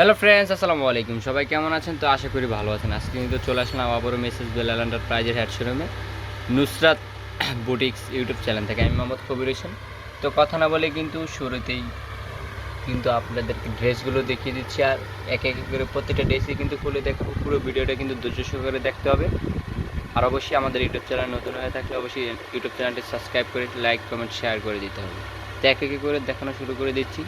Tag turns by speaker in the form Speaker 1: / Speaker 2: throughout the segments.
Speaker 1: Hello friends আসসালামু আলাইকুম। সবাই কেমন আছেন? তো আশা করি ভালো আছেন। আজকে কিন্তু চলে আসলাম আবারও মেসেজ বেলাল এন্টারপ্রাইজের হেড শোরুমে নুসরাত বুটিক্স ইউটিউব চ্যানেল থেকে আমি মোহাম্মদ কবির হোসেন। তো কথা না বলে কিন্তু শুরুতেই কিন্তু আপনাদেরকে ড্রেসগুলো দেখিয়ে দিচ্ছি। আর এক এক করে প্রত্যেকটা ড্রেসই কিন্তু খুলে দেখাবো পুরো ভিডিওটা কিন্তু ধৈর্য করে দেখতে হবে। আর অবশ্যই আমাদের ইউটিউব চ্যানেল নতুন হয়ে থাকলে অবশ্যই ইউটিউব চ্যানেলটি সাবস্ক্রাইব করে লাইক কমেন্ট শেয়ার করে দিতে হবে। তো এক এক করে দেখানো শুরু করে দিচ্ছি।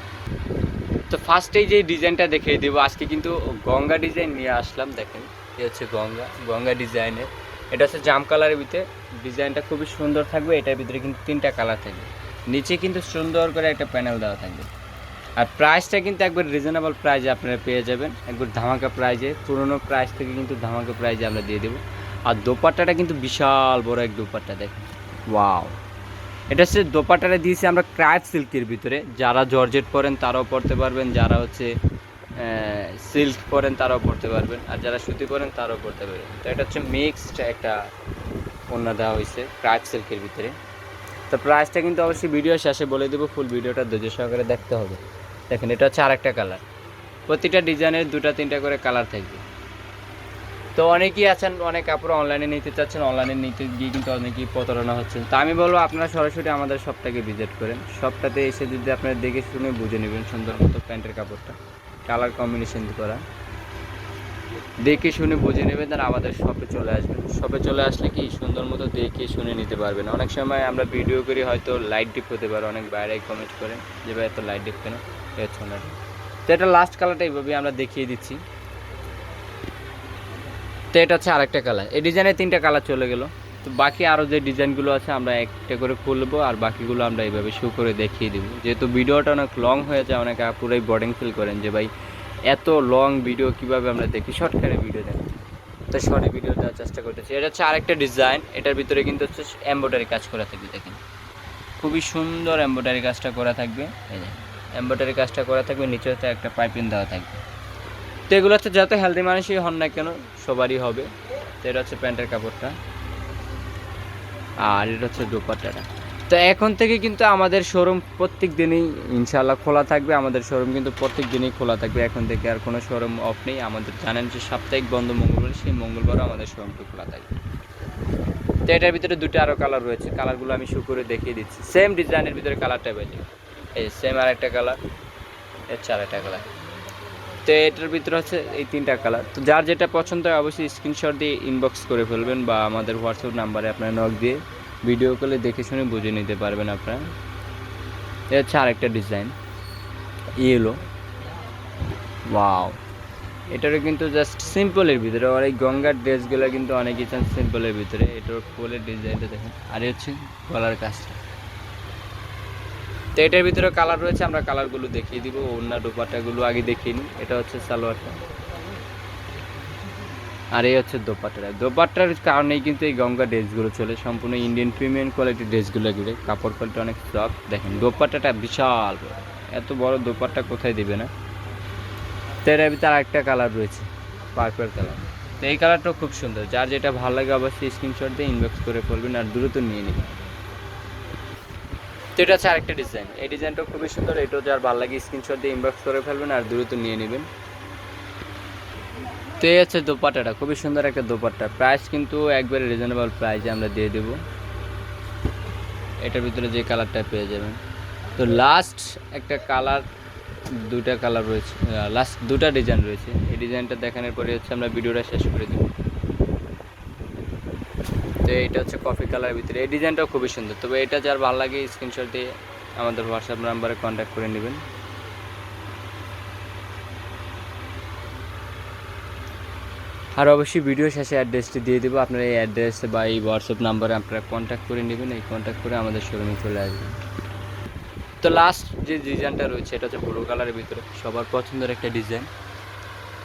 Speaker 1: তো ফার্স্টেই যে ডিজাইনটা দেখিয়ে দেবো, আজকে কিন্তু গঙ্গা ডিজাইন নিয়ে আসলাম, দেখেন। এই হচ্ছে গঙ্গা গঙ্গা ডিজাইনের এটা হচ্ছে জাম কালারের ভিতরে। ডিজাইনটা খুবই সুন্দর থাকবে, এটার ভিতরে কিন্তু তিনটা কালার থাকবে। নিচে কিন্তু সুন্দর করে একটা প্যানেল দেওয়া থাকবে। আর প্রাইসটা কিন্তু একবার রিজনেবল প্রাইজে আপনারা পেয়ে যাবেন। একবার ধামাকা প্রাইজে পুরোনো প্রাইস থেকে কিন্তু ধামাকা প্রাইজে আমরা দিয়ে দেবো। আর দোপাট্টাটা কিন্তু বিশাল বড় এক দোপাট্টা, দেখেন। ওয়াও এটা হচ্ছে দোপাট্টাটা দিয়েছি আমরা ক্রাইপ সিল্কের ভিতরে। যারা জর্জেট পরেন তারাও পরতে পারবেন, যারা হচ্ছে সিল্ক পরেন তারাও পরতে পারবেন, আর যারা সুতি পরেন তারাও পরতে পারবেন। তো এটা হচ্ছে মিক্সড একটা পণ্য দেওয়া হয়েছে ক্রাইপ সিল্কের ভিতরে। তো প্রাইসটা কিন্তু অবশ্যই ভিডিও শেষে বলে দেবো ফুল ভিডিওটা ধৈর্য সহকারে দেখতে হবে। দেখেন, এটা হচ্ছে আরেকটা কালার প্রতিটা ডিজাইনের দুটা, তিনটা করে কালার থাকবে। তো অনেকেই আছেন, অনেক কাপড় অনলাইনে নিতে চাচ্ছেন অনলাইনে নিতে গিয়ে কিন্তু অনেকেই প্রতারণা হচ্ছেন। তো আমি বলব, আপনারা সরাসরি আমাদের শপটাকে ভিজিট করেন। শপটাতে এসে যদি আপনারা দেখে শুনে বুঝে নেবেন সুন্দর মতো প্যান্টের কাপড়টা কালার কম্বিনেশন করা। দেখে শুনে বুঝে নেবেন আর আমাদের শপে চলে আসবেন। শপে চলে আসলে কি, সুন্দর মতো দেখে শুনে নিতে পারবেন। অনেক সময় আমরা ভিডিও করি, হয়তো লাইট ডিপ হতে পারে, অনেক বাইরে কমেন্ট করেন যে ভাই এত লাইট ডিপ কেন? এ হচ্ছে তো এটা লাস্ট কালারটা এইভাবে আমরা দেখিয়ে দিচ্ছি। তো এটা হচ্ছে আরেকটা কালার এই ডিজাইনের তিনটা কালার চলে গেল। তো বাকি আরও যে ডিজাইনগুলো আছে, আমরা একটা করে খুলবো, আর বাকিগুলো আমরা এইভাবে শো করে দেখিয়ে দেবো। যেহেতু ভিডিওটা অনেক লং হয়ে যায়, অনেক পুরাই বোর্ডিং ফিল করেন যে, ভাই, এত লং ভিডিও কীভাবে আমরা দেখি? শর্টকারে ভিডিও দেখি তো শর্টে ভিডিও দেওয়ার চেষ্টা করতেছি। এটা হচ্ছে আরেকটা ডিজাইন এটার ভিতরে কিন্তু হচ্ছে এম্ব্রয়ডারি কাজ করা থাকবে, দেখেন। খুবই সুন্দর এম্ব্রয়ডারি কাজটা করা থাকবে। এই এম্ব্রয়ডারি কাজটা করা থাকবে নিচে হচ্ছে একটা পাইপিং দেওয়া থাকবে। তো এগুলো হচ্ছে যত হেলদি মানুষই হন না কেন, সবারই হবে। তো এটা হচ্ছে প্যান্টের কাপড়টা। আর এটা হচ্ছে দোপাট্টাটা। তো এখন থেকে কিন্তু আমাদের শোরুম প্রত্যেক দিনই ইনশাল্লাহ খোলা থাকবে। আমাদের শোরুম কিন্তু প্রত্যেক দিনই খোলা থাকবে। এখন থেকে আর কোনো শোরুম অফ নেই। আমাদের জানেন যে সাপ্তাহিক বন্ধ মঙ্গলবার, সেই মঙ্গলবারও আমাদের শোরুমটা খোলা থাকবে তো এটার ভিতরে দুটো আরও কালার রয়েছে। কালারগুলো আমি শু করে দেখিয়ে দিচ্ছি। সেম ডিজাইনের ভিতরে কালারটা পেয়েছি এই সেম আর একটা কালার হচ্ছে আর একটা কালার তো এটার ভিতরে হচ্ছে এই তিনটা কালার তো যার যেটা পছন্দ হয় অবশ্যই স্ক্রিনশট দিয়ে ইনবক্স করে ফেলবেন বা আমাদের হোয়াটসঅ্যাপ নাম্বারে আপনার নক দিয়ে ভিডিও কলে দেখে শুনে বুঝে নিতে পারবেন আপনারা। এটা হচ্ছে আরেকটা ডিজাইন ইয়েলো ওয়াও এটারও কিন্তু জাস্ট সিম্পলের ভিতরে, আর এই গঙ্গার ড্রেসগুলো কিন্তু অনেকই চান সিম্পলের ভিতরে। এটার ফুলের ডিজাইনটা দেখেন। আর হচ্ছে গলার কাজটা। তো এটার ভিতরে কালার রয়েছে, আমরা কালারগুলো দেখিয়ে দিব। অন্য দোপাট্টাগুলো আগে দেখিয়ে এটা হচ্ছে সালোয়ারটা। আর এই হচ্ছে দোপাট্টাটা দোপাট্টার কারণেই কিন্তু এই গঙ্গা ড্রেসগুলো চলে। সম্পূর্ণ ইন্ডিয়ান প্রিমিয়াম কোয়ালিটির ড্রেসগুলো ঘিরে। কাপড় কোয়ালিটি অনেক সফট দেখেন, দোপাট্টাটা বিশাল। এত বড় দোপাট্টা কোথায় দিবে না? তো এটার ভিতরে আরেকটা কালার রয়েছে পার্পল কালার তো এই কালারটাও খুব সুন্দর। যার যেটা ভালো লাগে অবশ্যই স্ক্রিনশট দিয়ে ইনবক্স করে ফেলবেন আর দ্রুত নিয়ে নেবেন। তো এটা হচ্ছে আরেকটা ডিজাইন এই ডিজাইনটাও খুবই সুন্দর, এটাও যার ভালো লাগে স্ক্রিনশট দিয়ে ইনবক্স করে ফেলবেন আর দ্রুত নিয়ে নেবেন। তো এই হচ্ছে দোপাট্টাটা, খুবই সুন্দর একটা দোপাট্টা। প্রাইস কিন্তু একবারে রিজনেবল প্রাইসে আমরা দিয়ে দেব। এটার ভিতরে যে কালারটা পেয়ে যাবেন। তো লাস্ট একটা কালার দুটা কালার রয়েছে লাস্ট দুটা ডিজাইন রয়েছে। এই ডিজাইনটা দেখানোর পরে হচ্ছে আমরা ভিডিওটা শেষ করে দেবো। তো এইটা হচ্ছে কফি কালারের ভিতরে। এই ডিজাইনটাও খুবই সুন্দর। তবে এটা যার ভালো লাগে স্ক্রিনশট দিয়ে আমাদের হোয়াটসঅ্যাপ নাম্বারে কন্ট্যাক্ট করে নেবেন। আর অবশ্যই ভিডিও শেষে অ্যাড্রেসটি দিয়ে দেবো। আপনারা এই অ্যাড্রেস বা এই হোয়াটসঅ্যাপ নাম্বারে আপনারা কন্ট্যাক্ট করে নেবেন। এই কন্ট্যাক্ট করে আমাদের শোরুমে চলে আসবেন। তো লাস্ট যে ডিজাইনটা রয়েছে, এটা হচ্ছে ব্লু কালারের ভিতরে। সবার পছন্দের একটা ডিজাইন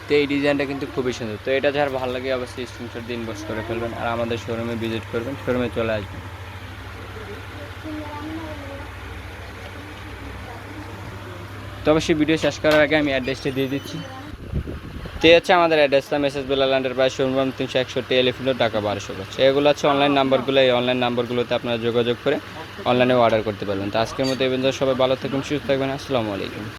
Speaker 1: তো এই ডিজাইনটা কিন্তু খুবই সুন্দর। তো এটা যার ভালো লাগে অবশ্যই স্ক্রিনশট দিন ইনবক্স করে ফেলবেন আর আমাদের শোরুমে ভিজিট করবেন শোরুমে চলে আসবেন। তো অবশ্যই ভিডিও শেষ করার আগে আমি অ্যাড্রেসটা দিয়ে দিচ্ছি। তো হচ্ছে আমাদের অ্যাড্রেসটা মেসেজ বেলাল প্রায় শোরুম তিনশো একষট্টি এলিফিলো টাকা বারোশো পাচ্ছে এগুলো হচ্ছে অনলাইন নাম্বারগুলো এই অনলাইন নাম্বারগুলোতে আপনারা যোগাযোগ করে অনলাইনে অর্ডার করতে পারবেন। তো আজকের মতো এই সবাই ভালো থাকুন সুস্থ থাকবেন, আসসালামু আলাইকুম।